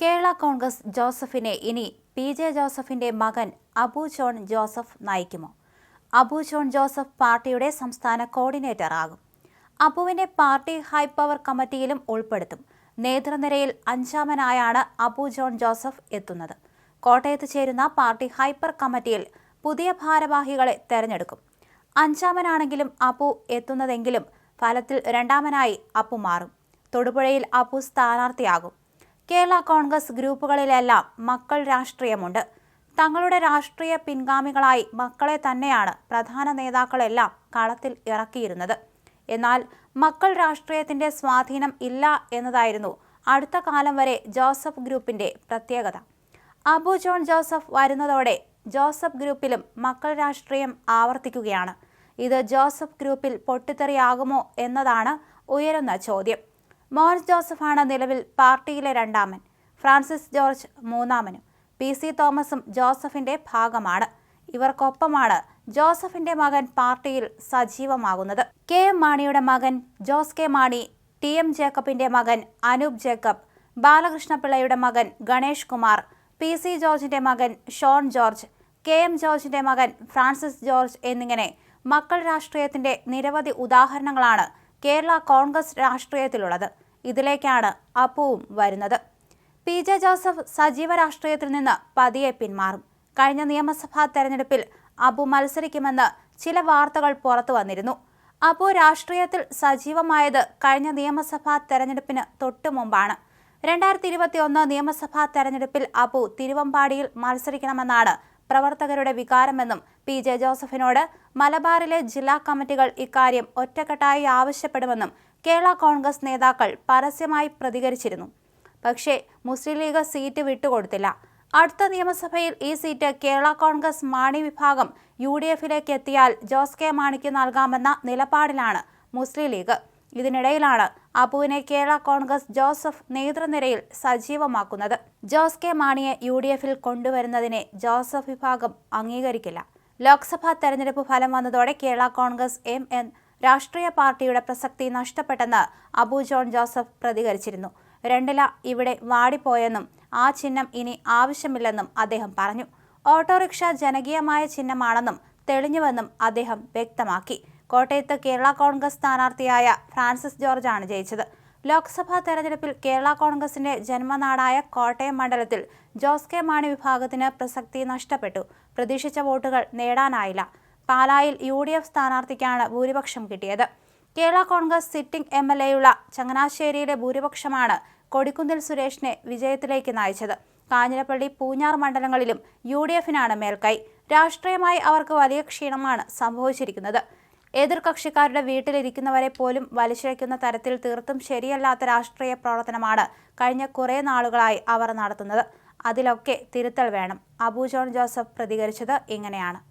കേരള കോൺഗ്രസ് ജോസഫിനെ ഇനി P J ജോസഫിന്റെ മകൻ അബു ജോൺ ജോസഫ് നയിക്കുമോ? അബു ജോൺ ജോസഫ് പാർട്ടിയുടെ സംസ്ഥാന കോർഡിനേറ്റർ ആകും. അബുവിനെ പാർട്ടി ഹൈപവർ കമ്മിറ്റിയിലും ഉൾപ്പെടുത്തും. നേതൃനിരയിൽ അഞ്ചാമനായാണ് അബു ജോൺ ജോസഫ് എത്തുന്നത്. കോട്ടയത്ത് ചേരുന്ന പാർട്ടി ഹൈപ്പർ കമ്മിറ്റിയിൽ പുതിയ ഭാരവാഹികളെ തെരഞ്ഞെടുക്കും. അഞ്ചാമനാണെങ്കിലും അപ്പു എത്തുന്നതെങ്കിലും ഫലത്തിൽ രണ്ടാമനായി അപ്പു മാറും. തൊടുപുഴയിൽ അപ്പു സ്ഥാനാർത്ഥിയാകും. കേരള കോൺഗ്രസ് ഗ്രൂപ്പുകളിലെല്ലാം മക്കൾ രാഷ്ട്രീയമുണ്ട്. തങ്ങളുടെ രാഷ്ട്രീയ പിൻഗാമികളായി മക്കളെ തന്നെയാണ് പ്രധാന നേതാക്കളെല്ലാം കളത്തിൽ ഇറക്കിയിരുന്നത്. എന്നാൽ മക്കൾ രാഷ്ട്രീയത്തിന്റെ സ്വാധീനം ഇല്ല എന്നതായിരുന്നു അടുത്ത കാലം വരെ ജോസഫ് ഗ്രൂപ്പിന്റെ പ്രത്യേകത. അബു ജോൺ ജോസഫ് വരുന്നതോടെ ജോസഫ് ഗ്രൂപ്പിലും മക്കൾ രാഷ്ട്രീയം ആവർത്തിക്കുകയാണ്. ഇത് ജോസഫ് ഗ്രൂപ്പിൽ പൊട്ടിത്തെറിയാകുമോ എന്നതാണ് ഉയരുന്ന ചോദ്യം. മോൻസ് ജോസഫാണ് നിലവിൽ പാർട്ടിയിലെ രണ്ടാമൻ. ഫ്രാൻസിസ് ജോർജ് മൂന്നാമനും. പി സി തോമസും ജോസഫിന്റെ ഭാഗമാണ്. ഇവർക്കൊപ്പമാണ് ജോസഫിന്റെ മകൻ പാർട്ടിയിൽ സജീവമാകുന്നത്. കെ എം മാണിയുടെ മകൻ Jose K Mani T M ജേക്കബിന്റെ മകൻ അനൂപ് ജേക്കബ് ബാലകൃഷ്ണപിള്ളയുടെ മകൻ ഗണേഷ് കുമാർ പി സി ജോർജിന്റെ മകൻ ഷോൺ ജോർജ് കെ എം ജോർജിന്റെ മകൻ ഫ്രാൻസിസ് ജോർജ് എന്നിങ്ങനെ മക്കൾ രാഷ്ട്രീയത്തിന്റെ നിരവധി ഉദാഹരണങ്ങളാണ് കേരള കോൺഗ്രസ് രാഷ്ട്രീയത്തിലുള്ളത്. ഇതിലേക്കാണ് അപ്പുവും വരുന്നത്. പി ജെ ജോസഫ് സജീവ രാഷ്ട്രീയത്തിൽ നിന്ന് പതിയെ പിന്മാറും. കഴിഞ്ഞ നിയമസഭാ തെരഞ്ഞെടുപ്പിൽ അബു മത്സരിക്കുമെന്ന് ചില വാർത്തകൾ പുറത്തു വന്നിരുന്നു. അബു രാഷ്ട്രീയത്തിൽ സജീവമായത് കഴിഞ്ഞ നിയമസഭാ തെരഞ്ഞെടുപ്പിന് തൊട്ടു മുമ്പാണ്. രണ്ടായിരത്തി ഇരുപത്തിയൊന്ന് നിയമസഭാ തെരഞ്ഞെടുപ്പിൽ അബു തിരുവമ്പാടിയിൽ മത്സരിക്കണമെന്നാണ് പ്രവർത്തകരുടെ വികാരമെന്നും പി ജെ ജോസഫിനോട് മലബാറിലെ ജില്ലാ കമ്മിറ്റികൾ ഇക്കാര്യം ഒറ്റക്കെട്ടായി ആവശ്യപ്പെടുമെന്നും കേരള കോൺഗ്രസ് നേതാക്കൾ പരസ്യമായി പ്രതികരിച്ചിരുന്നു. പക്ഷേ മുസ്ലിം ലീഗ് സീറ്റ് വിട്ടുകൊടുത്തില്ല. അടുത്ത നിയമസഭയിൽ ഈ സീറ്റ് കേരള കോൺഗ്രസ് മാണി വിഭാഗം യു ഡി എഫിലേക്ക് എത്തിയാൽ ജോസ് കെ മാണിക്ക് നൽകാമെന്ന നിലപാടിലാണ് മുസ്ലിം ലീഗ്. ഇതിനിടയിലാണ് അബുവിനെ കേരള കോൺഗ്രസ് ജോസഫ് നേതൃനിരയിൽ സജീവമാക്കുന്നത്. ജോസ് കെ മാണിയെ യു ഡി എഫിൽ കൊണ്ടുവരുന്നതിനെ ജോസഫ് വിഭാഗം അംഗീകരിക്കില്ല. ലോക്സഭാ തെരഞ്ഞെടുപ്പ് ഫലം വന്നതോടെ കേരള കോൺഗ്രസ് എം എൻ രാഷ്ട്രീയ പാർട്ടിയുടെ പ്രസക്തി നഷ്ടപ്പെട്ടെന്ന് അബു ജോൺ ജോസഫ് പ്രതികരിച്ചിരുന്നു. രണ്ടില ഇവിടെ വാടിപ്പോയെന്നും ആ ചിഹ്നം ഇനി ആവശ്യമില്ലെന്നും അദ്ദേഹം പറഞ്ഞു. ഓട്ടോറിക്ഷ ജനകീയമായ ചിഹ്നമാണെന്നും തെളിഞ്ഞുവെന്നും അദ്ദേഹം വ്യക്തമാക്കി. കോട്ടയത്ത് കേരള കോൺഗ്രസ് സ്ഥാനാർത്ഥിയായ ഫ്രാൻസിസ് ജോർജാണ് ജയിച്ചത്. ലോക്സഭാ തെരഞ്ഞെടുപ്പിൽ കേരള കോൺഗ്രസിന്റെ ജന്മനാടായ കോട്ടയം മണ്ഡലത്തിൽ ജോസ് കെ മാണി വിഭാഗത്തിന് പ്രസക്തി നഷ്ടപ്പെട്ടു. പ്രതീക്ഷിച്ച വോട്ടുകൾ നേടാനായില്ല. പാലായിൽ യു ഡി എഫ് സ്ഥാനാർത്ഥിക്കാണ് ഭൂരിപക്ഷം കിട്ടിയത്. Kerala Congress sitting M L എയുള്ള ചങ്ങനാശ്ശേരിയിലെ ഭൂരിപക്ഷമാണ് കൊടിക്കുന്നിൽ സുരേഷിനെ വിജയത്തിലേക്ക് നയിച്ചത്. കാഞ്ഞിരപ്പള്ളി പൂഞ്ഞാർ മണ്ഡലങ്ങളിലും യു ഡി എഫിനാണ് മേൽക്കൈ. രാഷ്ട്രീയമായി അവർക്ക് വലിയ ക്ഷീണമാണ് സംഭവിച്ചിരിക്കുന്നത്. എതിർകക്ഷിക്കാരുടെ വീട്ടിലിരിക്കുന്നവരെ പോലും വലിച്ചിഴയ്ക്കുന്ന തരത്തിൽ തീർത്തും ശരിയല്ലാത്ത രാഷ്ട്രീയ പ്രവർത്തനമാണ് കഴിഞ്ഞ കുറേ നാളുകളായി അവർ നടത്തുന്നത്. അതിലൊക്കെ തിരുത്തൽ വേണം. അബു ജോൺ ജോസഫ് പ്രതികരിച്ചത് ഇങ്ങനെയാണ്.